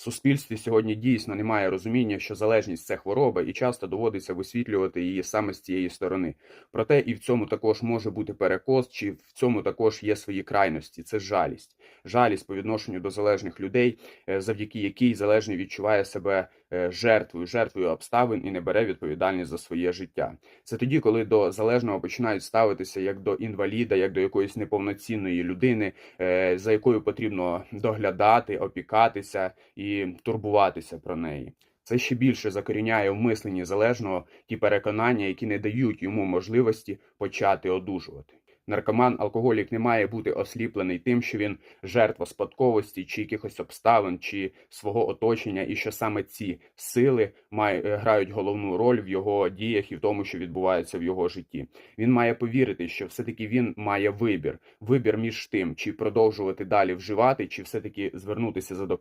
Суспільстві сьогодні дійсно немає розуміння, що залежність це хвороба, і часто доводиться висвітлювати її саме з цієї сторони. Проте і в цьому також може бути перекос, чи в цьому також є свої крайності. Це жалість. Жалість по відношенню до залежних людей, е, завдяки якій залежний відчуває себе е, жертвою, жертвою обставин і не бере відповідальність за своє життя. Це тоді, коли до залежного починають ставитися як до інваліда, як до якоїсь неповноцінної людини, е, за якою потрібно доглядати, опікатися і турбуватися про неї. Це ще більше закоріняє в мисленні залежного ті переконання, які не дають йому можливості почати одужувати. Наркоман, алкоголік не має бути осліплений тим, що він жертва спадковості чи якихось обставин, чи свого оточення, і що саме ці сили має, е, грають головну роль в його діях і в тому, що відбувається в його житті. Він має повірити, що все-таки він має вибір, вибір між тим, чи продовжувати далі вживати, чи все-таки звернутися за допомогою.